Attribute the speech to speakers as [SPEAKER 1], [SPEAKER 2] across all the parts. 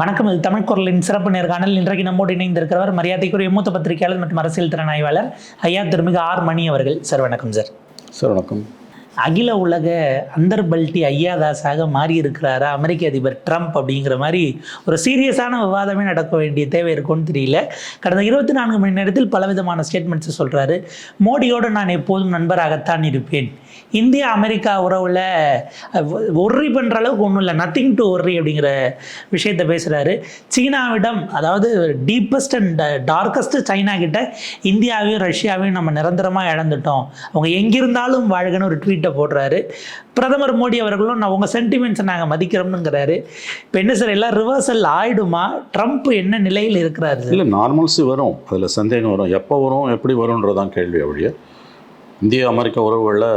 [SPEAKER 1] வணக்கம் இது தமிழ் குரலின் சிறப்பு நேர்காணல். இன்றைக்கு நம்மோடு இணைந்திருக்கிறவர் மரியாதைக்குரிய மூத்த பத்திரிகையாளர் மற்றும் அரசியல் திறன் ஆய்வாளர் ஐயா திருமிகு ஆர் மணி அவர்கள். சார் வணக்கம் சார்.
[SPEAKER 2] சார் வணக்கம்.
[SPEAKER 1] அகில உலக அந்தர்பல்ட்டி ஐயாதாஸாக மாறி இருக்கிறாரா அமெரிக்க அதிபர் ட்ரம்ப் அப்படிங்கிற மாதிரி ஒரு சீரியஸான விவாதமே நடக்க வேண்டிய தேவை இருக்கும்னு தெரியல. கடந்த இருபத்தி நான்கு மணி நேரத்தில் பலவிதமான ஸ்டேட்மெண்ட்ஸை சொல்கிறாரு மோடியோடு நான் எப்போதும் நண்பராகத்தான் இருப்பேன். இந்தியா அமெரிக்கா உறவில் ஒர்ரி பண்ணுற அளவுக்கு ஒன்றும் இல்லை. நத்திங் டு ஒர்ரி அப்படிங்கிற விஷயத்தை பேசுகிறாரு சீனாவிடம் அதாவது டீப்பஸ்ட் அண்ட் டார்க்கஸ்ட் சைனா கிட்ட இந்தியாவையும் ரஷ்யாவையும் நம்ம நிரந்தரமாக இழந்துட்டோம். அவங்க எங்கிருந்தாலும் வாழ்கன்னு ஒரு ட்வீட்டை போடுறாரு. பிரதமர் மோடி அவர்களும் நான் உங்கள் சென்டிமெண்ட்ஸை நாங்கள் மதிக்கிறோம்னுங்கிறாரு. இப்போ என்ன சார் எல்லாம் ரிவர்சல் ஆயிடுமா? ட்ரம்ப் என்ன நிலையில் இருக்கிறாரு
[SPEAKER 2] இல்லை நார்மல்ஸு வரும். அதில் சந்தேகம் வரும். எப்போ வரும்? எப்படி வரும்ன்றதான் கேள்வி ஒழிய இந்திய அமெரிக்க உறவுகளில்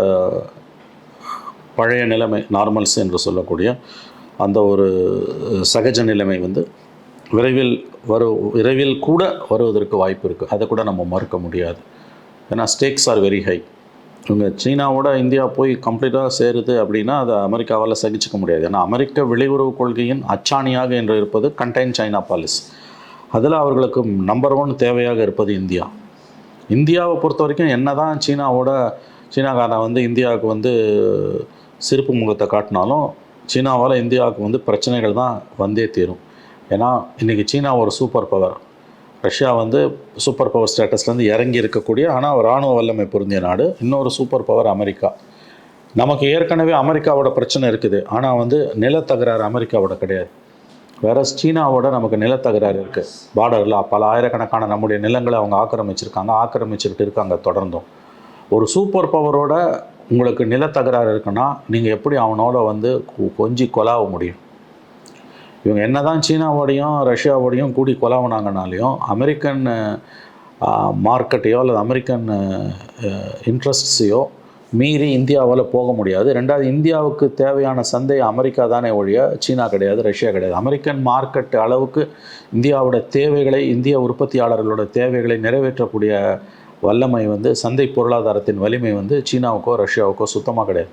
[SPEAKER 2] பழைய நிலைமை நார்மல்ஸ் என்று சொல்லக்கூடிய அந்த ஒரு சகஜ நிலைமை வந்து விரைவில் வரு விரைவில் கூட வருவதற்கு வாய்ப்பு இருக்குது அதை கூட நம்ம மறுக்க முடியாது. ஏன்னா ஸ்டேக்ஸ் ஆர் வெரி ஹை இவங்க சீனாவோட இந்தியா போய் கம்ப்ளீட்டாக சேருது அப்படின்னா அதை அமெரிக்காவால் சகிச்சுக்க முடியாது. ஏன்னா அமெரிக்க வெளியுறவு கொள்கையின் அச்சாணியாக என்று இருப்பது கண்டைன் சைனா பாலிசி அதில் அவர்களுக்கு நம்பர் ஒன் தேவையாக இருப்பது இந்தியா. இந்தியாவை பொறுத்த வரைக்கும் என்ன தான் சீனாவோட சீனாக்காரன் வந்து இந்தியாவுக்கு வந்து சிறப்பு முகத்தை காட்டினாலும் சீனாவால் இந்தியாவுக்கு வந்து பிரச்சனைகள் தான் வந்தே தீரும். ஏன்னா இன்றைக்கி சீனா ஒரு சூப்பர் பவர் ரஷ்யா வந்து சூப்பர் பவர் ஸ்டேட்டஸ்லேருந்து இறங்கி இருக்கக்கூடிய ஆனால் இராணுவ வல்லமை பொருந்திய நாடு இன்னொரு சூப்பர் பவர் அமெரிக்கா. நமக்கு ஏற்கனவே அமெரிக்காவோட பிரச்சனை இருக்குது. ஆனால் வந்து நிலத்தகராறு அமெரிக்காவோட கிடையாது. வேற சீனாவோட நமக்கு நிலத்தகராறு இருக்குது பார்டரில் பல ஆயிரக்கணக்கான நம்முடைய நிலங்களை அவங்க ஆக்கிரமிச்சிருக்காங்க. ஆக்கிரமிச்சுக்கிட்டு இருக்காங்க தொடர்ந்தும். ஒரு சூப்பர் பவரோட உங்களுக்கு நிலத்தகராறு இருக்குன்னா நீங்கள் எப்படி அவனோட வந்து கொஞ்சி கொலாவ முடியும்? இவங்க என்ன தான் சீனாவோடையும் ரஷ்யாவோடையும் கூடி கொலாவினாங்கனாலையும் அமெரிக்கன் மார்க்கெட்டையோ அல்லது அமெரிக்கன் இன்ட்ரெஸ்ட்ஸையோ மீறி இந்தியாவால் போக முடியாது. ரெண்டாவது இந்தியாவுக்கு தேவையான சந்தை அமெரிக்கா தானே ஒழிய சீனா கிடையாது ரஷ்யா கிடையாது. அமெரிக்கன் மார்க்கெட் அளவுக்கு இந்தியாவோட தேவைகளை இந்திய உற்பத்தியாளர்களோட தேவைகளை நிறைவேற்றக்கூடிய வல்லமை வந்து சந்தை பொருளாதாரத்தின் வலிமை வந்து சீனாவுக்கோ ரஷ்யாவுக்கோ சுத்தமாக கிடையாது.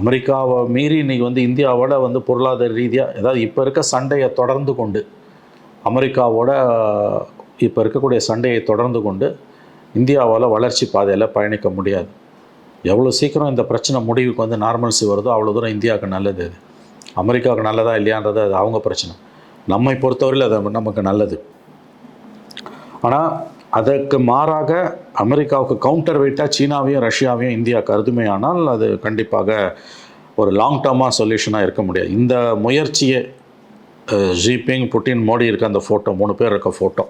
[SPEAKER 2] அமெரிக்காவை மீறி இன்னைக்கு வந்து இந்தியாவோட வந்து பொருளாதார ரீதியாக ஏதாவது இப்போ இருக்க சண்டையை தொடர்ந்து கொண்டு அமெரிக்காவோட இப்போ இருக்கக்கூடிய சண்டையை தொடர்ந்து கொண்டு இந்தியாவால் வளர்ச்சி பாதையில் பயணிக்க முடியாது. எவ்வளோ சீக்கிரம் இந்த பிரச்சனை முடிவுக்கு வந்து நார்மல்சி வருதோ அவ்வளோ தூரம் இந்தியாவுக்கு நல்லது அது. அமெரிக்காவுக்கு நல்லதா இல்லையான்றது அது அவங்க பிரச்சனை. நம்மை பொறுத்தவரையில் அது நமக்கு நல்லது. ஆனால் அதற்கு மாறாக அமெரிக்காவுக்கு கவுண்டர் வெயிட்டாக சீனாவையும் ரஷ்யாவையும் இந்தியா கருதுமையானால் அது கண்டிப்பாக ஒரு லாங் டேர்மாக சொல்யூஷனாக இருக்க முடியாது. இந்த முயற்சியே ஜிபிங் புட்டின் மோடி இருக்க அந்த ஃபோட்டோ மூணு பேர் இருக்க ஃபோட்டோ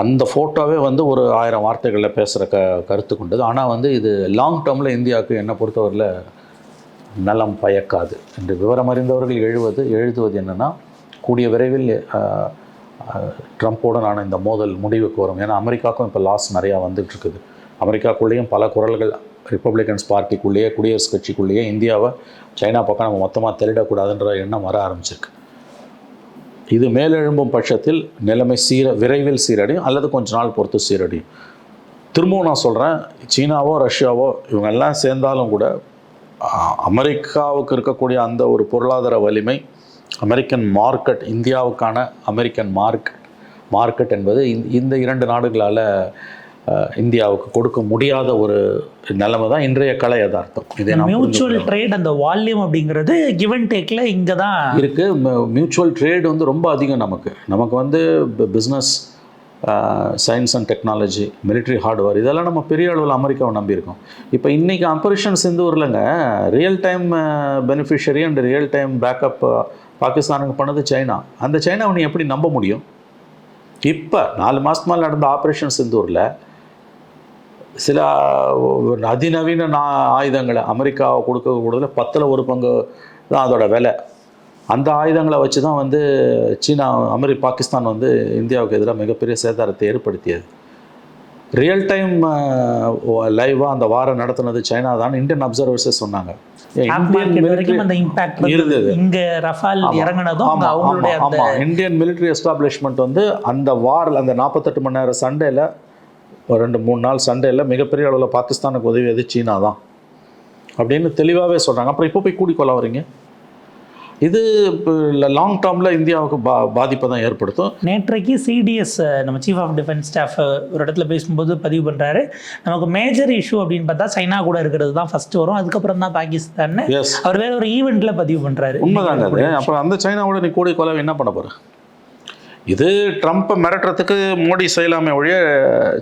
[SPEAKER 2] அந்த ஃபோட்டோவே வந்து ஒரு ஆயிரம் வார்த்தைகளில் பேசுகிற க கருத்து கொண்டது. ஆனால் வந்து இது லாங் டேர்மில் இந்தியாவுக்கு என்னை பொறுத்தவரையில் நலம் பயக்காது. என்று விவரம் அறிந்தவர்கள் எழுவது எழுதுவது என்னென்னா கூடிய விரைவில் ட்ரம்ப்போடனான நான் இந்த மோதல் முடிவுக்கு வரும். ஏன்னா அமெரிக்காவுக்கும் இப்போ லாஸ் நிறையா வந்துகிட்ருக்குது இருக்குது அமெரிக்காக்குள்ளேயும் பல குரல்கள் ரிப்பப்ளிகன்ஸ் பார்ட்டிக்குள்ளேயே குடியரசுக் கட்சிக்குள்ளேயே இந்தியாவை சைனா பக்கம் நம்ம மொத்தமாக திருடக்கூடாதுன்ற எண்ணம் வர ஆரம்பிச்சிருக்கு. இது மேலெழும்பும் பட்சத்தில் நிலைமை சீர விரைவில் சீரடையும் அல்லது கொஞ்ச நாள் பொறுத்து சீரடையும். திரும்பவும் நான் சொல்கிறேன் சீனாவோ ரஷ்யாவோ இவங்கெல்லாம் சேர்ந்தாலும் கூட அமெரிக்காவுக்கு இருக்கக்கூடிய அந்த ஒரு பொருளாதார வலிமை அமெரிக்கன் மார்க்கெட் இந்தியாவுக்கான அமெரிக்கன் மார்க்கெட் மார்க்கெட் என்பது இந்த- இந்த இரண்டு நாடுகளால் இந்தியாவுக்கு கொடுக்க முடியாத ஒரு நிலைமை தான் இன்றைய கலை யதார்த்தம். இதை
[SPEAKER 1] மியூச்சுவல் ட்ரேட் அந்த வால்யூம் அப்படிங்கிறது கிவன் டேக்கில் இங்கே தான்
[SPEAKER 2] இருக்கு. மியூச்சுவல் ட்ரேட் வந்து ரொம்ப அதிகம் நமக்கு. நமக்கு வந்து business science and technology military hardware இதெல்லாம் நம்ம பெரிய அளவில் அமெரிக்காவை நம்பியிருக்கோம். இப்போ இன்றைக்கி operation சிந்தூர்லங்க real time beneficiary and real time backup பாகிஸ்தானுக்கு பண்ணது சைனா. அந்த சைனாவை நீ எப்படி நம்ப முடியும்? இப்போ நாலு மாதத்துக்கு மேலே நடந்த ஆப்ரேஷன் சிந்தூரில் சில அதிநவீன ஆயுதங்களை அமெரிக்காவை கொடுக்க கூடுதல பத்தில் ஒரு பங்கு தான் அதோட விலை. அந்த ஆயுதங்களை வச்சு தான் வந்து சீனா அமெரி பாகிஸ்தான் வந்து இந்தியாவுக்கு எதிராக மிகப்பெரிய சேதாரத்தை ஏற்படுத்தியது. ரியல் டைம் லைவாக அந்த வாரம் நடத்துனது சைனா தான். இந்தியன் அப்சர்வர்ஸே சொன்னாங்க. இந்தியன் military எஸ்டாப்ளிஷ்மெண்ட் வந்து அந்த வாரில் அந்த நாற்பத்தெட்டு மணி நேரம் சண்டேல ஒரு ரெண்டு மூணு நாள் சண்டேல மிகப்பெரிய அளவில் பாகிஸ்தானுக்கு உதவியது சீனா தான். அப்படின்னு தெளிவாகவே சொல்கிறாங்க அப்புறம் இப்போ போய் கூடி கொள்ள வரீங்க இது லாங் டேர்மில் இந்தியாவுக்கு பா பாதிப்பை தான் ஏற்படுத்தும்.
[SPEAKER 1] நேற்றைக்கு சிடிஎஸ் நம்ம சீஃப் ஆஃப் டிஃபென்ஸ் ஸ்டாஃப் ஒரு இடத்துல பேசும்போது பதிவு பண்ணுறாரு நமக்கு மேஜர் இஷ்யூ அப்படின்னு பார்த்தா சைனா கூட இருக்கிறது தான் ஃபர்ஸ்ட் வரும். அதுக்கப்புறம் தான் பாகிஸ்தான் அவர் வேற ஒரு ஈவெண்ட்ல பதிவு பண்ணுறாரு
[SPEAKER 2] உண்மைதாங்க அப்புறம் அந்த சைனாவோட நீ கூடி கொலை என்ன பண்ண போற? இது ட்ரம்ப்பை மிரட்டுறதுக்கு மோடி செய்யலாமே ஒழிய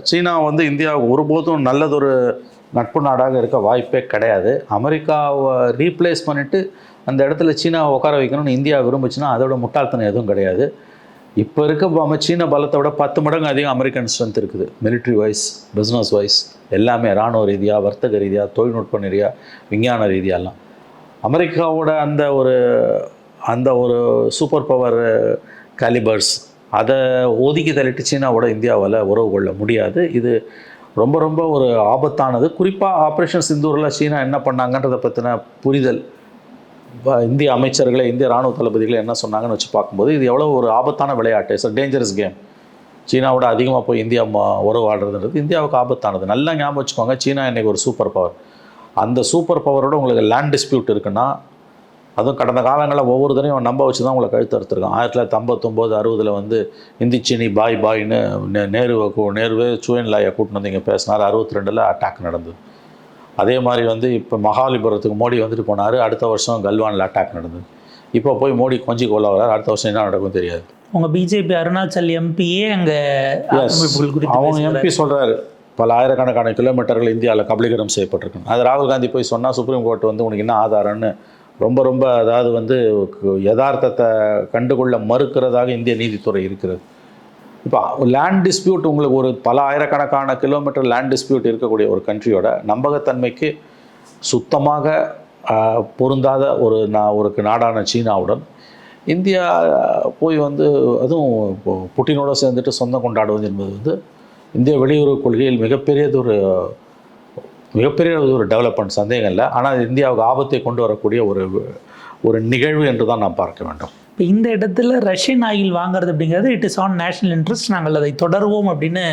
[SPEAKER 2] சீனா வந்து இந்தியாவுக்கு ஒருபோதும் நல்லதொரு நட்பு நாடாக இருக்க வாய்ப்பே கிடையாது. அமெரிக்காவை ரீப்ளேஸ் பண்ணிவிட்டு அந்த இடத்துல சீனாவை உட்கார வைக்கணும்னு இந்தியா விரும்புச்சுன்னா அதோட முட்டாள்தனம் எதுவும் கிடையாது. இப்போ இருக்க சீன பலத்தை விட பத்து மடங்கு அதிகம் அமெரிக்கன் ஸ்ட்ரென்த் இருக்குது. மிலிட்ரி வைஸ் பிஸ்னஸ் வைஸ் எல்லாமே இராணுவ ரீதியாக வர்த்தக ரீதியாக தொழில்நுட்ப ரீதியாக விஞ்ஞான ரீதியாலாம். அமெரிக்காவோட அந்த ஒரு அந்த ஒரு சூப்பர் பவர் காலிபர்ஸ் அதை ஒதுக்கி தள்ளிட்டு சீனாவோட இந்தியாவால் உறவு கொள்ள முடியாது. இது ரொம்ப ரொம்ப ஒரு ஆபத்தானது. குறிப்பாக ஆப்ரேஷன் சிந்தூரில் சீனா என்ன பண்ணாங்கன்றதை பற்றின புரிதல். இந்திய அமைச்சர்களை இந்திய ராணுவ தளபதிகளை என்ன சொன்னாங்கன்னு வச்சு பார்க்கும்போது இது எவ்வளோ ஒரு ஆபத்தான விளையாட்டு. இட்ஸ் டேஞ்சரஸ் கேம் சீனாவோட அதிகமாக போய் இந்தியா உறவு உறவாடுறதுன்றது இந்தியாவுக்கு ஆபத்தானது. நல்லா ஞாபகம் வச்சுக்கோங்க சீனா இன்றைக்கி ஒரு சூப்பர் பவர் அந்த சூப்பர் பவரோட உங்களுக்கு லேண்ட் டிஸ்பியூட் இருக்குன்னா அதுவும் கடந்த காலங்களில் ஒவ்வொரு தடையும் நம்ப வச்சு தான் உங்களை கழுத்து அறுத்துருக்கான். ஆயிரத்தி தொள்ளாயிரத்தி ஐம்பத்தொம்போது அறுபதில் வந்து இந்தி சீனி பாய் பாய்னு நே நேருவை கூ- நேருவே சுயன் லாயை கூட்டின்னு வந்து இங்கே பேசினார். அறுபத்தி ரெண்டில் அட்டாக் நடந்தது. அதே மாதிரி வந்து இப்போ மகாலிபுரத்துக்கு மோடி வந்துட்டு போனார். அடுத்த வருஷம் கல்வானில் அட்டாக் நடந்தது. இப்போ போய் மோடி கொஞ்சி கொள்ள வரார். அடுத்த வருஷம் என்ன நடக்கும் தெரியாது.
[SPEAKER 1] உங்க பிஜேபி அருணாச்சல் எம்பியே அங்க
[SPEAKER 2] அவங்க. எம்பி சொல்கிறாரு பல ஆயிரக்கணக்கான கிலோமீட்டர்கள் இந்தியாவில் கபலீகரம் செய்யப்பட்டிருக்கு அது ராகுல் காந்தி போய் சொன்னால் சுப்ரீம் கோர்ட் வந்து உனக்கு என்ன ஆதாரம்னு ரொம்ப ரொம்ப அதாவது வந்து யதார்த்தத்தை கண்டுகொள்ள மறுக்கிறதாக இந்திய நீதித்துறை இருக்கிறது. இப்போ லேண்ட் டிஸ்பியூட் உங்களுக்கு ஒரு பல ஆயிரக்கணக்கான கிலோமீட்டர் லேண்ட் டிஸ்பியூட் இருக்கக்கூடிய ஒரு கண்ட்ரியோட நம்பகத்தன்மைக்கு சுத்தமாக பொருந்தாத ஒரு நா ஒரு நாடான சீனாவுடன் இந்தியா போய் வந்து அதுவும் இப்போ சேர்ந்துட்டு சொந்தம் கொண்டாடுவது என்பது வந்து இந்திய வெளியுறவு கொள்கையில் மிகப்பெரியதொரு மிகப்பெரிய ஒரு டெவலப்மெண்ட் சந்தேகம் இல்லை. ஆனால் இந்தியாவுக்கு ஆபத்தை கொண்டு வரக்கூடிய ஒரு ஒரு நிகழ்வு என்று தான் நாம் பார்க்க வேண்டும்.
[SPEAKER 1] இப்போ இந்த இடத்துல ரஷ்யன் ஆயில் வாங்குறது அப்படிங்கிறது it is on national interest நாங்கள் அதை தொடருவோம் அப்படின்னு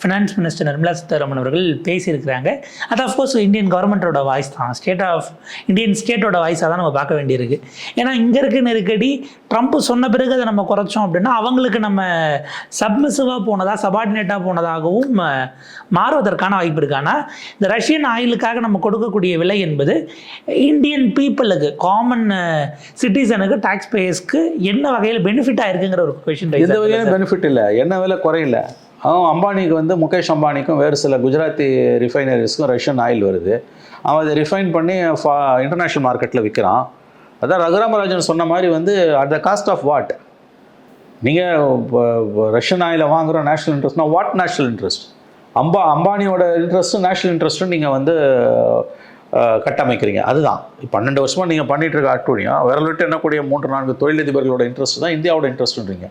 [SPEAKER 1] ஃபினான்ஸ் மினிஸ்டர் நிர்மலா சீதாராமன் அவர்கள் பேசியிருக்கிறாங்க. அது அஃப்கோர்ஸ் இந்தியன் கவர்மெண்ட்டோட வாய்ஸ் தான். ஸ்டேட் ஆஃப் இந்தியன் ஸ்டேட்டோட வாய்ஸாக தான் நம்ம பார்க்க வேண்டியிருக்கு. ஏன்னா இங்கே இருக்க நெருக்கடி ட்ரம்ப் சொன்ன பிறகு அதை நம்ம குறைச்சோம் அப்படின்னா அவங்களுக்கு நம்ம சப்மிசிவாக போனதாக சபார்டினேட்டாக போனதாகவும் மாறுவதற்கான வாய்ப்பு இருக்கு. ஆனால் இந்த ரஷ்யன் ஆயிலுக்காக நம்ம கொடுக்கக்கூடிய விலை என்பது இந்தியன் பீப்புளுக்கு காமன் சிட்டிசனுக்கு டாக்ஸ் பேயர்ஸ்க்கு என்ன வகையில் பெனிஃபிட் ஆயிருக்குங்கிற ஒரு கொஷின்
[SPEAKER 2] எந்த வகையிலும் பெனிஃபிட் இல்லை. என்ன விலை குறையல. அவன் அம்பானிக்கு வந்து முகேஷ் அம்பானிக்கும் வேறு சில குஜராத்தி ரிஃபைனரிஸ்க்கும் ரஷ்யன் ஆயில் வருது. அவன் அதை ரிஃபைன் பண்ணி ஃபா இன்டர்நேஷ்னல் மார்க்கெட்டில் விற்கிறான் அதான் ரகுராமராஜன் சொன்ன மாதிரி வந்து at the cost of what நீங்கள் ரஷ்யன் ஆயிலை வாங்குகிறோம் நேஷனல் இன்ட்ரெஸ்ட்னா வாட் நேஷனல் இன்ட்ரெஸ்ட் அம்பா அம்பானியோட இன்ட்ரெஸ்ட்டும் நேஷனல் இன்ட்ரெஸ்ட்டும் நீங்கள் வந்து கட்டமைக்கிறீங்க. அதுதான். பன்னெண்டு வருஷமாக நீங்கள் பண்ணிட்டு இருக்க அட்டுழியம் விரல் விட்டு என்னக்கூடிய மூன்று நான்கு தொழிலதிபர்களோட இன்ட்ரெஸ்ட் தான் இந்தியாவோட இன்ட்ரெஸ்ட்ன்றீங்க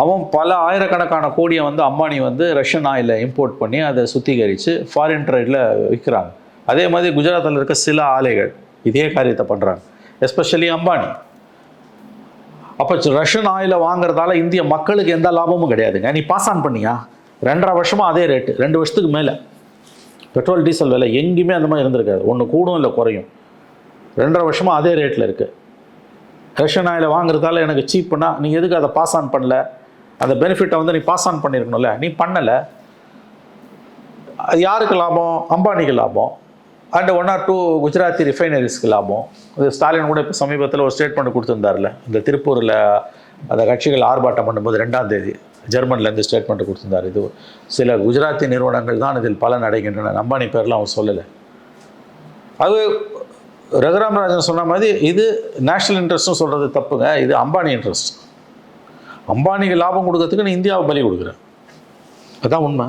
[SPEAKER 2] அவன் பல ஆயிரக்கணக்கான கோடியை வந்து அம்பானி வந்து ரஷ்யன் ஆயிலை இம்போர்ட் பண்ணி அதை சுத்திகரித்து ஃபாரின் ட்ரேடில் விற்கிறாங்க அதே மாதிரி குஜராத்தில் இருக்க சில ஆலைகள் இதே காரியத்தை பண்ணுறாங்க எஸ்பெஷலி அம்பானி. அப்போ ரஷ்யன் ஆயிலை வாங்குறதால இந்திய மக்களுக்கு எந்த லாபமும் கிடையாதுங்க. நீ பாஸ் ஆன் பண்ணியா? ரெண்டரை வருஷமாக அதே ரேட்டு ரெண்டு வருஷத்துக்கு மேலே. பெட்ரோல் டீசல் விலை எங்கேயுமே அந்த மாதிரி இருந்திருக்காது. ஒன்று கூடும் இல்லை குறையும். ரெண்டரை வருஷமாக அதே ரேட்டில் இருக்குது ரஷ்யன் ஆயில் வாங்குறதால எனக்கு சீப்புனா நீ எதுக்கு அதை பாஸ் ஆன் பண்ணல? அந்த பெனிஃபிட்டை வந்து நீ பாஸ் ஆன் பண்ணியிருக்கணும்ல நீ பண்ணலை. அது யாருக்கு லாபம்? அம்பானிக்கு லாபம். And one or two Gujarati ரிஃபைனரிஸ்க்கு லாபம். இது ஸ்டாலின் கூட இப்போ சமீபத்தில் ஒரு ஸ்டேட்மெண்ட் கொடுத்துருந்தார்ல இந்த திருப்பூரில் அந்த கட்சிகள் ஆர்ப்பாட்டம் பண்ணும்போது ரெண்டாம் தேதி. ஜெர்மன்லேருந்து ஸ்டேட்மெண்ட் கொடுத்துருந்தார். இது சில குஜராத்தி நிறுவனங்கள் தான் இதில் பலன் அடைகின்றன. அம்பானி பேர்லாம் அவர் சொல்லலை. அது ரகுராமராஜன் சொன்ன மாதிரி இது நேஷ்னல் இன்ட்ரெஸ்ட்னு சொல்கிறது தப்புங்க. இது அம்பானி இன்ட்ரெஸ்ட் அம்பானிக்கு லாபம் கொடுக்கறதுக்கு நீ இந்தியாவை பலி கொடுக்குற அதுதான் உண்மை.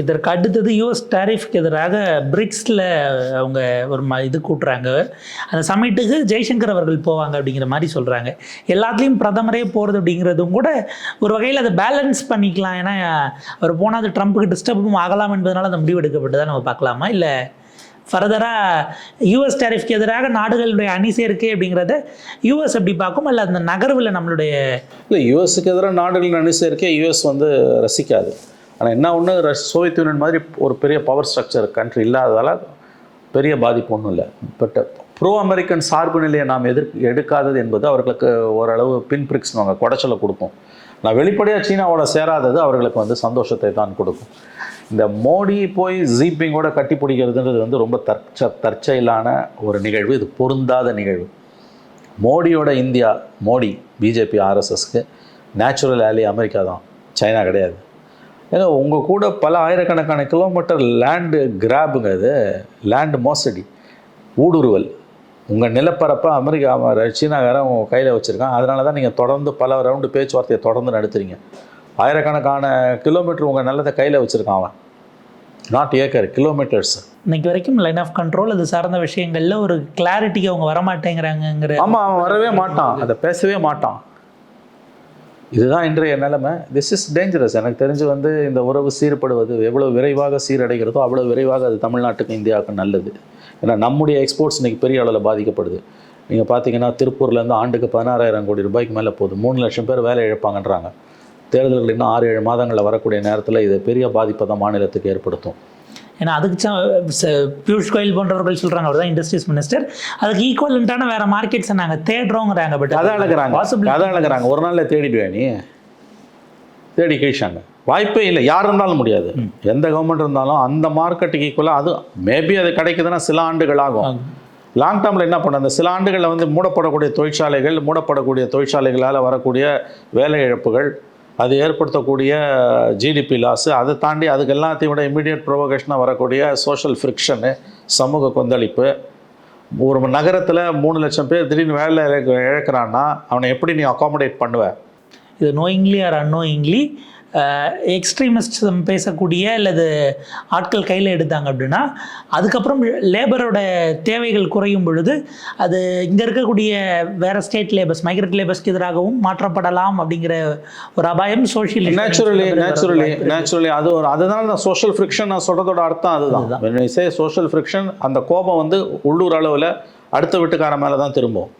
[SPEAKER 1] இதற்கு அடுத்தது யூஎஸ் டாரிஃப்க்கு எதிராக பிரிக்ஸில் அவங்க ஒரு ம இது கூட்டுறாங்க. அந்த சமிட்டுக்கு ஜெய்சங்கர் அவர்கள் போவாங்க அப்படிங்கிற மாதிரி சொல்கிறாங்க எல்லாத்துலேயும் பிரதமரே போகிறது அப்படிங்கிறதும் கூட ஒரு வகையில் அதை பேலன்ஸ் பண்ணிக்கலாம். ஏன்னா அவர் போனால் அது ட்ரம்ப்புக்கு டிஸ்டர்பும் ஆகலாம் என்பதனால அந்த முடிவு எடுக்கப்பட்டதாக நம்ம பார்க்கலாமா? இல்லை ஃபர்தராக யூஎஸ் டாரிஃப்க்கு எதிராக நாடுகளுடைய அணி சேர்க்கை அப்படிங்கிறத யூஎஸ் எப்படி பார்க்கும்? இல்லை அந்த நகர்வில் நம்மளுடைய
[SPEAKER 2] இல்லை யூஎஸ்க்கு எதிராக நாடுகளின் அணி சேர்க்கை யூஎஸ் வந்து ரசிக்காது. ஆனால் என்ன ஒன்று ரஷ் சோவியத் யூனியன் மாதிரி ஒரு பெரிய பவர் ஸ்ட்ரக்சர் கண்ட்ரி இல்லாததால் பெரிய பாதிப்பு ஒன்றும் இல்லை. பட் ப்ரோ அமெரிக்கன் சார்பு நிலையை நாம் எதிர் எடுக்காதது என்பது அவர்களுக்கு ஓரளவு பின்பிரிக்ஸ் நாங்கள் குடைச்சலை கொடுப்போம் நான் வெளிப்படையாக சீனாவோட சேராதது அவர்களுக்கு வந்து சந்தோஷத்தை தான் கொடுக்கும். இந்த மோடி போய் ஜீப்பிங்கோட கட்டி பிடிக்கிறதுன்றது வந்து ரொம்ப தற்ச தற்செயலான ஒரு நிகழ்வு. இது பொருந்தாத நிகழ்வு. மோடியோட இந்தியா மோடி பிஜேபி ஆர்எஸ்எஸ்க்கு நேச்சுரல் ஆலி அமெரிக்கா தான். சைனா கிடையாது. ஏங்க உங்கள் கூட பல ஆயிரக்கணக்கான கிலோமீட்டர் லேண்டு கிராபுங்க இது. லேண்டு மோசடி. ஊடுருவல். உங்கள் நிலப்பரப்பை அமெரிக்கா சீனாக்காரன் உங்கள் கையில் வச்சுருக்கான். அதனால தான் நீங்கள் தொடர்ந்து பல ரவுண்டு பேச்சுவார்த்தையை தொடர்ந்து நடத்துறீங்க. ஆயிரக்கணக்கான கிலோமீட்டர் உங்கள் நிலத்தை கையில் வச்சுருக்கான் அவன். நாட் ஏக்கர் கிலோமீட்டர்ஸ்
[SPEAKER 1] இன்னைக்கு வரைக்கும் லைன் ஆஃப் கண்ட்ரோல் அது சார்ந்த விஷயங்கள்ல ஒரு கிளாரிட்டிக்கு அவங்க வரமாட்டேங்கிறாங்கங்கிற
[SPEAKER 2] ஆமாம் அவன் வரவே மாட்டான். அதை பேசவே மாட்டான். இதுதான் இன்றைய நிலைமை. திஸ் இஸ் டேஞ்சரஸ் எனக்கு தெரிஞ்சு வந்து இந்த உறவு சீர்படுவது எவ்வளோ விரைவாக சீரடைகிறதோ அவ்வளோ விரைவாக அது தமிழ்நாட்டுக்கு இந்தியாவுக்கு நல்லது. ஏன்னா நம்முடைய எக்ஸ்போர்ட்ஸ் இன்றைக்கி பெரிய அளவில் பாதிக்கப்படுது. நீங்கள் பார்த்தீங்கன்னா திருப்பூர்லேருந்து ஆண்டுக்கு பதினாறாயிரம் கோடி ரூபாய்க்கு மேலே போகுது. மூணு லட்சம் பேர் வேலை இழப்பாங்கன்றாங்க. தேர்தல்கள் இன்னும் ஆறு ஏழு மாதங்களில் வரக்கூடிய நேரத்தில் இது பெரிய பாதிப்பை தான் மாநிலத்துக்கு ஏற்படுத்தும்.
[SPEAKER 1] ஏன்னா அதுக்கு பியூஷ் கோயல் போன்றவர்கள் சொல்றாங்க அவர் தான் இண்டஸ்ட்ரீஸ் மினிஸ்டர் அதுக்கு ஈக்குவலண்ட்டான வேற மார்க்கெட்ஸை நாங்க தேடுறோங்கிறாங்க பட்
[SPEAKER 2] கதை அழகிறாங்க
[SPEAKER 1] பாசிபிள்
[SPEAKER 2] கதை அழகிறாங்க ஒரு நாளில் தேடிடுவேன் நீ? தேடி கழிச்சாங்க. வாய்ப்பே இல்லை. யார் இருந்தாலும் முடியாது. எந்த கவர்மெண்ட் இருந்தாலும் அந்த மார்க்கெட்டுக்கு ஈக்குவலாக அது மேபி அது கிடைக்குதுன்னா சில ஆண்டுகள் ஆகும். லாங் டேர்மில் என்ன பண்ண அந்த சில ஆண்டுகளில் வந்து மூடப்படக்கூடிய தொழிற்சாலைகள் மூடப்படக்கூடிய தொழிற்சாலைகளால் வரக்கூடிய வேலை இழப்புகள் அது ஏற்படுத்தக்கூடிய ஜிடிபி லாஸு அதை தாண்டி அதுக்கு எல்லாத்தையும் விட இமீடியட் ப்ரொவோகேஷனாக வரக்கூடிய சோஷியல் ஃப்ரிக்ஷனு சமூக கொந்தளிப்பு. ஒரு நகரத்தில் மூணு லட்சம் பேர் திடீர்னு வேலை இழக்க- இழக்கிறான்னா அவனை எப்படி நீ அகாமடேட் பண்ணுவ?
[SPEAKER 1] இது நோயிங்லி ஆர் அன்னோயிங்லி எக்ஸ்ட்ரீமிஸ்டம் பேசக்கூடிய அல்லது ஆட்கள் கையில் எடுத்தாங்க அப்படின்னா அதுக்கப்புறம் லேபரோட தேவைகள் குறையும் பொழுது அது இங்கே இருக்கக்கூடிய வேற ஸ்டேட் லேபர்ஸ் மைக்ரேட் லேபர்ஸ்க்கு எதிராகவும் மாற்றப்படலாம் அப்படிங்கிற ஒரு அபாயம் சோஷியல்
[SPEAKER 2] நேச்சுரலி நேச்சுரலி நேச்சுரலி அது ஒரு அதுதான் நான் சோஷியல் ஃப்ரிக்ஷன் நான் சொல்கிறதோட அர்த்தம் அதுதான். சோஷியல் ஃப்ரிக்ஷன் அந்த கோபம் வந்து உள்ளூர் அளவில் அடுத்த வீட்டுக்காரன் மேலே தான் திரும்பும்.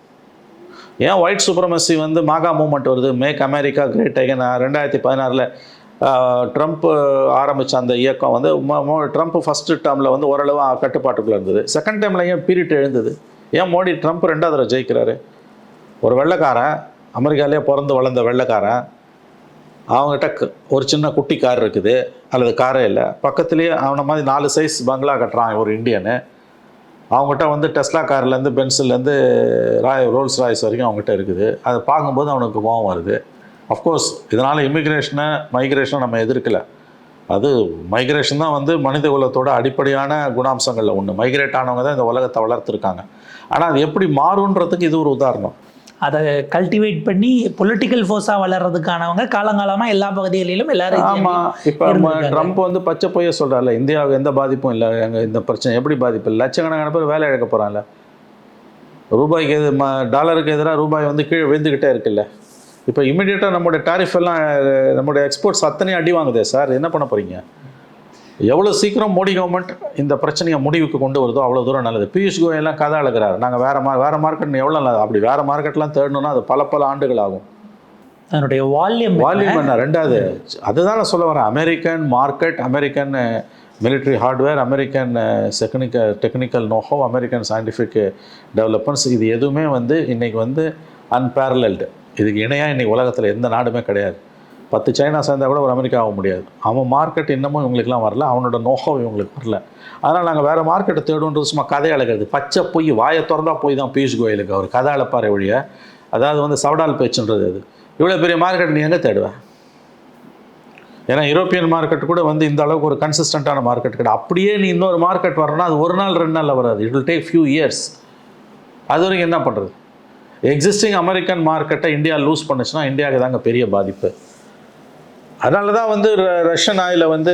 [SPEAKER 2] ஏன் ஒயிட் சுப்ரமசி வந்து மாகா மூமெண்ட் வருது? மேக் அமெரிக்கா கிரேட் அகைன் ரெண்டாயிரத்தி பதினாறில் ட்ரம்ப் ஆரம்பித்த அந்த இயக்கம் வந்து மோ- ட்ரம்ப் ஃபஸ்ட்டு டேர்மில் வந்து ஓரளவு கட்டுப்பாட்டுக்குள்ளே இருந்தது. செகண்ட் டைமில் ஏன் பீரியட் எழுந்தது? ஏன் மோடி ட்ரம்ப் ரெண்டாவது தடவை ஜெயிக்கிறாரு? ஒரு வெள்ளைக்காரன் அமெரிக்காவிலே பிறந்து வளர்ந்த வெள்ளைக்காரன் அவங்ககிட்ட ஒரு சின்ன குட்டி கார் இருக்குது. அல்லது காரே இல்லை. பக்கத்துலேயே அவனை மாதிரி நாலு சைஸ் பங்களா கட்டுறான் ஒரு இந்தியனு அவங்ககிட்ட வந்து டெஸ்லா கார்லேருந்து பென்சில்லேருந்து ராய் ரோல்ஸ் ராய்ஸ் வரைக்கும் அவங்ககிட்ட இருக்குது. அதை பார்க்கும்போது அவனுக்கு கோவம் வருது. அஃப்கோர்ஸ் இதனால் இமிக்ரேஷனை மைக்ரேஷனை நம்ம எதிர்க்கலை. அது மைக்ரேஷன் தான் வந்து மனித குலத்தோட அடிப்படையான குணாம்சங்களில் ஒன்று மைக்ரேட் ஆனவங்க தான் இந்த உலகத்தை வளர்த்துருக்காங்க. ஆனால் அது எப்படி மாறுன்றதுக்கு இது ஒரு உதாரணம்.
[SPEAKER 1] அதை கல்டிவேட் பண்ணி பொலிட்டிக்கல் ஃபோர்ஸாக வளர்றதுக்கானவங்க காலங்காலமாக எல்லா பகுதிகளிலும் எல்லாரும்
[SPEAKER 2] ஆமாம் இப்போ. ட்ரம்ப் வந்து பச்சை பொய்ய சொல்கிறார்ல இந்தியாவுக்கு எந்த பாதிப்பும் இல்லை எங்கள் இந்த பிரச்சனை எப்படி பாதிப்பு இல்லை? லட்சக்கணக்கான பேர் வேலை இழக்க போகிறான்ல ரூபாய்க்கு எது ம டாலருக்கு எதிராக ரூபாய் வந்து கீழே விழுந்துக்கிட்டே இருக்குல்ல. இப்போ இமிடியேட்டாக நம்மளுடைய டாரிஃப் எல்லாம் நம்மளுடைய எக்ஸ்போர்ட்ஸ் அத்தனையும் அடி வாங்குதே சார். என்ன பண்ண போகிறீங்க எவ்வளோ சீக்கிரம் மோடி கவர்மெண்ட் இந்த பிரச்சனையை முடிவுக்கு கொண்டு வருதோ அவ்வளோ தூரம் நல்லது. பியூஷ் கோயல்லாம் கதை அழகிறாரு. நாங்கள் வேறு மா வேறு மார்க்கெட் எவ்வளோ நல்லது. அப்படி வேறு மார்க்கெட்லாம் தேடணும்னா அது பல பல ஆண்டுகள் ஆகும்.
[SPEAKER 1] அதனுடைய வால்யூம்
[SPEAKER 2] வால்யூம் என்ன? ரெண்டாவது அதுதான் நான் சொல்ல வரேன். American market American military hardware American technical technical know how American scientific developments இது எதுவுமே வந்து இன்னைக்கு வந்து அன்பேரலல்டு இதுக்கு இணையாக இன்னைக்கு உலகத்தில் எந்த நாடுமே கிடையாது. பத்து சைனா சேர்ந்தா கூட ஒரு அமெரிக்கா ஆக முடியாது. அவன் மார்க்கெட் இன்னமும் இவங்களுக்குலாம் வரல. அவனோட நோஹோ இவங்களுக்கு வரல. அதனால் நாங்கள் வேறு மார்க்கெட்டை தேடுன்றது சும்மா கதை அழகிறது. பச்சை பொய் வாயை திறந்தா போய் தான் பியூஷ் கோயலுக்கு. அவர் கதை அழைப்பார் வழிய அதாவது வந்து சவடால் பேச்சுன்றது அது. இவ்வளோ பெரிய மார்க்கெட் நீ எங்கே தேடுவேன் ஏன்னா யூரோப்பியன் மார்க்கெட் கூட வந்து இந்த அளவுக்கு ஒரு கன்சிஸ்டண்ட்டான மார்க்கெட் கிடையாது. அப்படியே நீ இன்னொரு மார்க்கெட் வரணும்னா அது ஒரு நாள் ரெண்டு நாளில் வராது. It will take few years அது வரைக்கும் என்ன பண்ணுறது எக்ஸிஸ்டிங் அமெரிக்கன் மார்க்கெட்டை இந்தியா லூஸ் பண்ணுச்சுன்னா இந்தியாவுக்கு தாங்க பெரிய பாதிப்பு. அதனால தான் வந்து ர- ரஷ்யன் ஆயில வந்து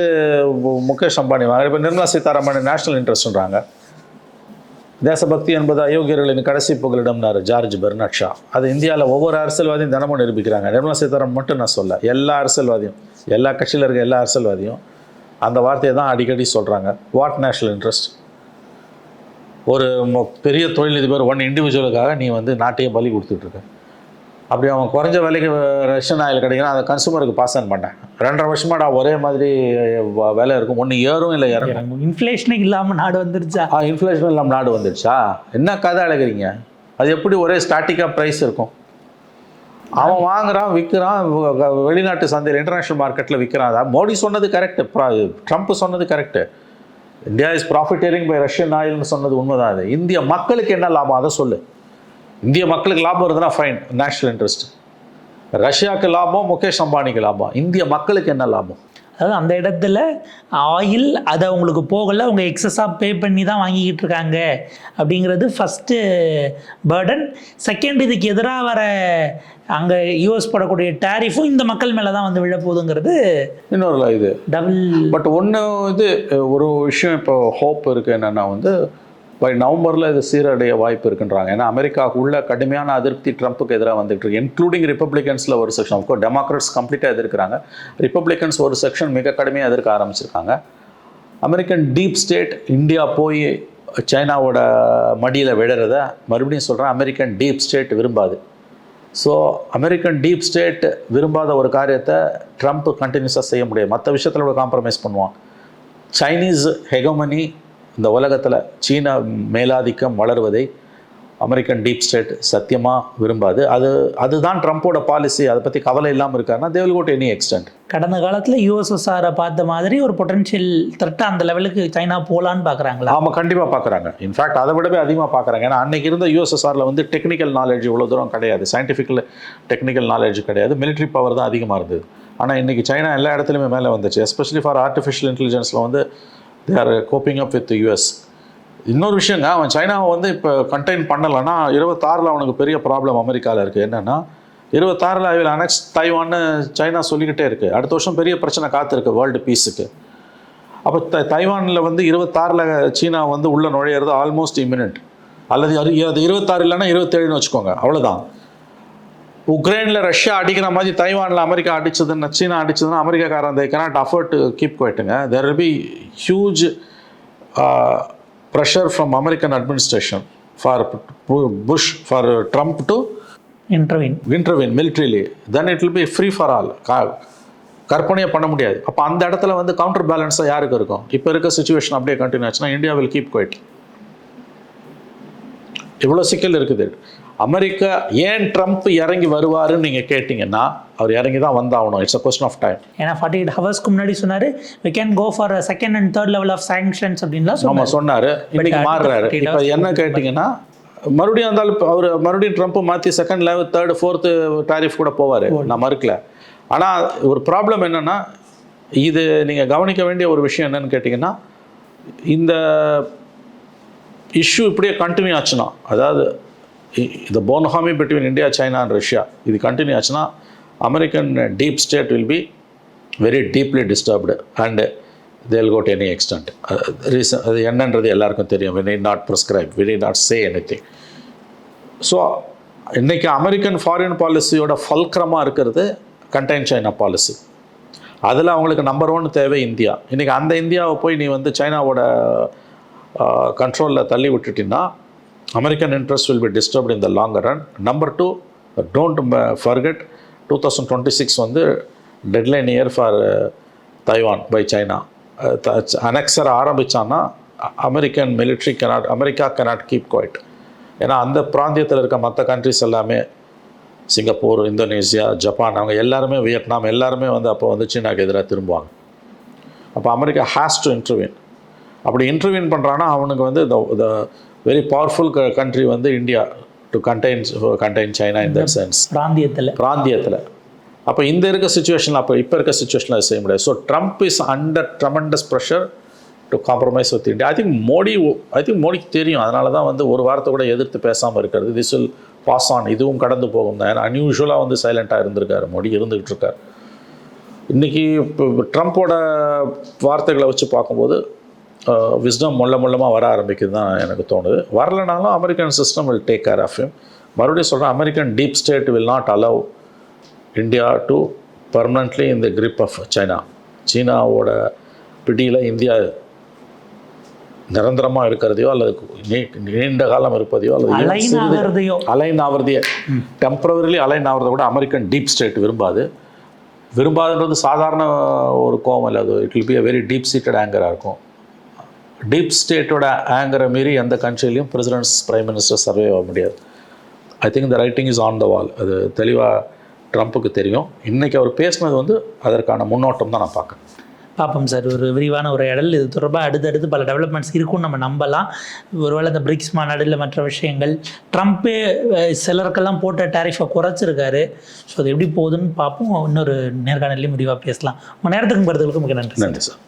[SPEAKER 2] மு- முகேஷ் அம்பானி வாங்க. இப்போ நிர்மலா சீதாராமன் நேஷனல் இன்ட்ரெஸ்ட்ன்றாங்க தேசபக்தி என்பது அயோக்கியர்களின் கடைசி புகலிடம்னாரு ஜார்ஜ் பெர்னாட் ஷா. அது இந்தியாவில் ஒவ்வொரு அரசியல்வாதியும் தினமும் நிரூபிக்கிறாங்க. நிர்மலா சீதாராமன் மட்டும் நான் சொல்ல. எல்லா அரசியல்வாதியும் எல்லா கட்சியில் இருக்க எல்லா அரசியல்வாதியும் அந்த வார்த்தையை தான் அடிக்கடி சொல்கிறாங்க வாட் நேஷனல் இன்ட்ரெஸ்ட் ஒரு மொ- பெரிய தொழிலதிபர் ஒன் இண்டிவிஜுவலுக்காக நீ வந்து நாட்டையே பலி கொடுத்துட்ருக்க அப்படி அவன் குறைஞ்ச விலைக்கு ரஷ்யன் ஆயில் கிடைக்கிறான் அதை கன்சூமருக்கு பாஸ் ஆன் பண்ணேன் ரெண்டரை வருஷமாடா ஒரே மாதிரி விலை இருக்கும். ஒன்று ஏறும் இல்லை இறங்கும்.
[SPEAKER 1] இன்ஃப்ளேஷனே இல்லாம நாடு வந்துருச்சா?
[SPEAKER 2] ஆ இன்ஃப்ளேஷன் இல்லாமல் நாடு வந்துடுச்சா என்ன கதை அழகிறீங்க? அது எப்படி ஒரே ஸ்டாட்டிக்காக ப்ரைஸ் இருக்கும்? அவன் வாங்குறான் விற்கிறான் வெளிநாட்டு சந்தையில் இன்டர்நேஷ்னல் மார்க்கெட்டில் விற்கிறான். அதான் மோடி சொன்னது கரெக்டு ட்ரம்ப் சொன்னது correct India is profiteering by Russian ஆயில்னு சொன்னது உண்மைதான் அது. இந்திய மக்களுக்கு என்ன லாபம்? அதை சொல்லு. இந்திய மக்களுக்கு லாபம் வருதுன்னா ஃபைன் நேஷனல் இன்ட்ரெஸ்ட் ரஷ்யாவுக்கு லாபம் முகேஷ் அம்பானிக்கு லாபம். இந்திய மக்களுக்கு என்ன லாபம்?
[SPEAKER 1] அதாவது அந்த இடத்துல ஆயில் அது அவங்களுக்கு போகல அவங்க எக்ஸஸாக பே பண்ணி தான் வாங்கிக்கிட்டு இருக்காங்க அப்படிங்கிறது ஃபஸ்ட்டு பேர்டன் செகண்ட் இதுக்கு எதிராக வர அங்கே யூஎஸ் போடக்கூடிய டேரிஃபும் இந்த மக்கள் மேலே தான் வந்து விழப்போகுதுங்கிறது
[SPEAKER 2] இன்னொரு இது.
[SPEAKER 1] டபுள்
[SPEAKER 2] பட் ஒன்று இது ஒரு விஷயம் இப்போ ஹோப் இருக்குது என்னென்னா வந்து பை நவம்பரில் இது சீரடைய வாய்ப்பு இருக்குன்றாங்க. ஏன்னா அமெரிக்காவுக்கு உள்ள கடுமையான அதிருப்தி ட்ரம்ப்புக்கு எதிராக வந்துட்டு இருக்கு. இன்க்ளூடிங் ரிப்பப்ளிகன்ஸில் ஒரு செக்ஷன் ஆஃப்கோ டெமோக்ராட்ஸ் கம்ப்ளீட்டாக எதிர்க்கிறாங்க. ரிப்பப்ளிகன்ஸ் ஒரு செக்ஷன் மிக கடுமையாக எதிர்க்க ஆரம்பிச்சிருக்காங்க. அமெரிக்கன் டீப் ஸ்டேட் இந்தியா போய் சைனாவோட மடியில் விழுறத மறுபடியும் சொல்கிறேன் அமெரிக்கன் டீப் ஸ்டேட் விரும்பாது. ஸோ அமெரிக்கன் டீப் ஸ்டேட் விரும்பாத ஒரு காரியத்தை ட்ரம்ப் கண்டினியூஸாக செய்ய முடியாது. மற்ற விஷயத்தில் கூட காம்ப்ரமைஸ் பண்ணுவான். சைனீஸ் ஹெகமனி இந்த உலகத்தில் சீன மேலாதிக்கம் வளருவதை அமெரிக்கன் டீப் ஸ்டேட் சத்தியமாக விரும்பாது. அது அதுதான் ட்ரம்ப்போட பாலிசி அதை பற்றி கவலை இல்லாமல் இருக்காருன்னா go to எனி எக்ஸ்டென்ட்
[SPEAKER 1] கடந்த காலத்தில் யூஎஸ்எஸ்ஆரை பார்த்த மாதிரி ஒரு பொட்டன்ஷியல் த்ரெட்டாக அந்த லெவலுக்கு சைனா போகலான்னு பார்க்குறாங்களா?
[SPEAKER 2] ஆமாம் கண்டிப்பாக பார்க்குறாங்க. இன்ஃபேக்ட் அதை விடவே அதிகமாக பார்க்குறாங்க. ஏன்னா அன்னைக்கு இருந்த யூஎஸ்எஸ்ஆரில் வந்து டெக்னிக்கல் நாலேஜ் இவ்வளோ தூரம் கிடையாது. சயின்டிஃபிக்கல் டெக்னிக்கல் நாலேஜ் கிடையாது. Military பவர் தான் அதிகமாக இருந்தது. ஆனால் இன்றைக்கி சைனா எல்லா இடத்துலையுமே மேலே வந்துச்சு. எஸ்பெஷலி ஃபார் ஆர்டிஃபிஷியல் இன்டெலிஜென்ஸில் வந்து they are coping up with US இன்னொரு விஷயங்க அவன் சைனாவை வந்து இப்போ கண்டெயின் பண்ணலைன்னா இருபத்தாறில் அவனுக்கு பெரிய ப்ராப்ளம் அமெரிக்காவில் இருக்குது என்னென்னா இருபத்தாறில் ஐ வில் அனெக்ஸ் தைவான்னு சைனா சொல்லிக்கிட்டே இருக்குது அடுத்த வருஷம் பெரிய பிரச்சனை காத்திருக்கு வேர்ல்டு பீஸுக்கு அப்போ த தைவானில் வந்து இருபத்தாறில் சீனா வந்து உள்ளே நுழையிறது ஆல்மோஸ்ட் இமினட் அல்லது அது அது இருபத்தாறு இல்லைன்னா இருபத்தேழுன்னு வச்சுக்கோங்க அவ்வளோதான் உக்ரைனில் ரஷ்யா அடிக்கிற மாதிரி தைவானில் அமெரிக்கா அடிச்சதுன்னா சீனா அடிச்சதுன்னா அமெரிக்காக்காரன் they cannot afford to keep குவைட்டுங்க there be huge pressure from American administration for push for Trump to
[SPEAKER 1] intervene
[SPEAKER 2] intervene militarily then it will be free for all கா கற்பனையே பண்ண முடியாது. அப்போ அந்த இடத்துல வந்து கவுண்டர் பேலன்ஸாக யாருக்கு இருக்கும்? இப்போ இருக்க சுச்சுவேஷன் அப்படியே கண்டினியூ ஆச்சுன்னா இந்தியா வில் கீப் குவைட் இவ்வளோ சிக்கல் இருக்குது. அமெரிக்கா ஏன் ட்ரம்ப் இறங்கி வருவாருன்னு நீங்கள் கேட்டிங்கன்னா அவர் இறங்கி தான் வந்தாகணும். It's a question of time
[SPEAKER 1] ஏன்னா ஃபார்ட்டி எயிட் ஹவர்ஸ்க்கு முன்னாடி சொன்னார் we can go for second and third level of sanctions அப்படின்லாம்
[SPEAKER 2] ஆமாம்
[SPEAKER 1] சொன்னார்.
[SPEAKER 2] இன்னைக்கு மாறுறாரு.
[SPEAKER 1] 48
[SPEAKER 2] இப்போ என்ன கேட்டிங்கன்னா மறுபடியும் இருந்தாலும் அவர் மறுபடியும் ட்ரம்ப் மாற்றி second level third fourth tariff கூட போவார். நான் மறுக்கல. ஆனால் ஒரு ப்ராப்ளம் என்னென்னா இது நீங்கள் கவனிக்க வேண்டிய ஒரு விஷயம் என்னன்னு கேட்டிங்கன்னா இந்த இஷ்யூ இப்படியே கண்டினியூ ஆச்சுன்னா அதாவது இந்த bonhomie between India China and Russia இது கண்டினியூ ஆச்சுன்னா American deep state will be very deeply disturbed and they'll go to any extent reason அது என்னன்றது எல்லாருக்கும் தெரியும். We need not prescribe we need not say any thing so இன்றைக்கி American foreign பாலிசியோட ஃபல்க்ரமாக இருக்கிறது கண்டெயின் சைனா பாலிசி அதில் அவங்களுக்கு நம்பர் ஒன் தேவை இந்தியா. இன்றைக்கி அந்த இந்தியாவை போய் நீ வந்து சைனாவோட கண்ட்ரோலில் தள்ளி விட்டுட்டின்னா American interest will be disturbed in the long run number two don't forget two thousand twenty six வந்து deadline year for Taiwan by China annexure ஆரம்பித்தான்னா American military cannot America cannot keep quiet ஏன்னா அந்த பிராந்தியத்தில் இருக்க மற்ற countries எல்லாமே Singapore Indonesia Japan அவங்க எல்லாருமே Vietnam எல்லாருமே வந்து அப்போ வந்து சீனாக்கு எதிராக திரும்புவாங்க. அப்போ அமெரிக்கா ஹேஸ் டு இன்டர்வியூன் அப்படி இன்டர்வியூன் பண்ணுறான்னா அவனுக்கு வந்து த வெரி பவர்ஃபுல் கண்ட்ரி வந்து India to contain contain China in that sense
[SPEAKER 1] பிராந்தியத்தில்.
[SPEAKER 2] பிராந்தியத்தில். அப்போ இந்த இருக்க சுச்சுவேஷனில் அப்போ இப்போ இருக்க சுச்சுவேஷனில் அது செய்ய முடியாது. So Trump is under tremendous pressure to compromise with India I think Modi I think மோடிக்கு தெரியும். அதனால தான் வந்து ஒரு வாரத்தை கூட எதிர்த்து பேசாமல் இருக்கிறது. திஸ் வில் பாஸ் ஆன் இதுவும் கடந்து போகும். தான் ஏன்னா அன்யூஷுவலாக வந்து சைலண்ட்டாக இருந்திருக்காரு. மோடி இருந்துகிட்டு இருக்கார். இன்றைக்கி இப்போ ட்ரம்ப்போட வார்த்தைகளை வச்சு பார்க்கும்போது விஸ்டம் மொல்ல மொல்லமாக வர ஆரம்பிக்குது தான் எனக்கு தோணுது. வரலனாலும் American system will take care of him. மறுபடியும் சொல்கிறேன் American deep state will not allow India to permanently இந்த grip ஆஃப் சைனா சீனாவோட பிடியில் இந்தியா நிரந்தரமாக இருக்கிறதையோ அல்லது நீ- நீண்ட காலம் இருப்பதையோ அல்லது
[SPEAKER 1] அலைன்
[SPEAKER 2] ஆவறதையே டெம்பரவரிலி அலைன் ஆவறதை கூட அமெரிக்கன் டீப் ஸ்டேட் விரும்பாது. விரும்பாதுன்றது சாதாரண ஒரு கோவம் இல்லை அது it will be a very deep seated ஆங்கராக இருக்கும். டீப் ஸ்டேட்டோட ஆங்கரை மீறி எந்த கண்ட்ரிலையும் பிரசிடென்ட்ஸ் பிரைம் மினிஸ்டர் சர்வே ஆக முடியாது. I think the writing is on the wall அது தெளிவாக ட்ரம்ப்புக்கு தெரியும். இன்றைக்கி அவர் பேசினது வந்து அதற்கான முன்னோட்டம் தான் நான் பார்க்குறேன்.
[SPEAKER 1] பார்ப்போம் சார். ஒரு விரிவான உரையாடல். இது தொடர்பாக அடுத்தடுத்து பல டெவலப்மெண்ட்ஸ் இருக்கும்னு நம்ம நம்பலாம். ஒருவேளை இந்த பிரிக்ஸ் மாநாடு இல்லை மற்ற விஷயங்கள். ட்ரம்ப்பே சிலருக்கெல்லாம் போட்ட டேரிஃபை குறைச்சிருக்காரு. ஸோ அது எப்படி போகுதுன்னு பார்ப்போம். இன்னொரு நேர்காணலையும் விரிவாக பேசலாம். உங்கள் நேரத்துக்கும் கருத்துக்களுக்கும் மிக நன்றி
[SPEAKER 2] நன்றி சார்.